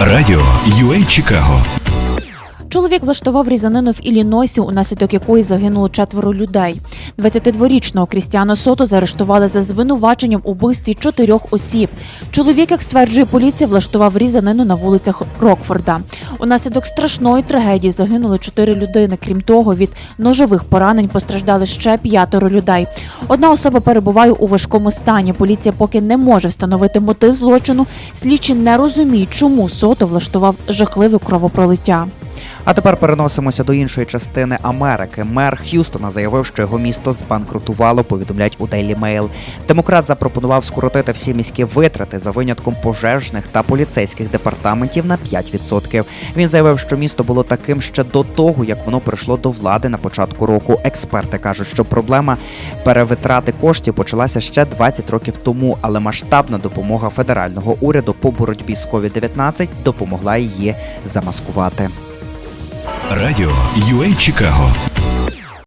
Радіо UA Чикаго. Чоловік влаштував різанину в Іллінойсі, унаслідок якої загинуло четверо людей. 22-річного Крістіана Сото заарештували за звинуваченням у вбивстві чотирьох осіб. Чоловік, як стверджує поліція, влаштував різанину на вулицях Рокфорда. Унаслідок страшної трагедії загинули чотири людини. Крім того, від ножових поранень постраждали ще п'ятеро людей. Одна особа перебуває у важкому стані. Поліція поки не може встановити мотив злочину. Слідчі не розуміють, чому Сото влаштував жахливе кровопролиття. А тепер переносимося до іншої частини Америки. Мер Х'юстона заявив, що його місто збанкрутувало. Повідомляють у Daily Mail. Демократ запропонував скоротити всі міські витрати за винятком пожежних та поліцейських департаментів на 5%. Він заявив, що місто було таким ще до того, як воно прийшло до влади на початку року. Експерти кажуть, що проблема перевитрати коштів почалася ще 20 років тому, але масштабна допомога федерального уряду по боротьбі з COVID-19 допомогла її замаскувати. Радіо UA Чикаго.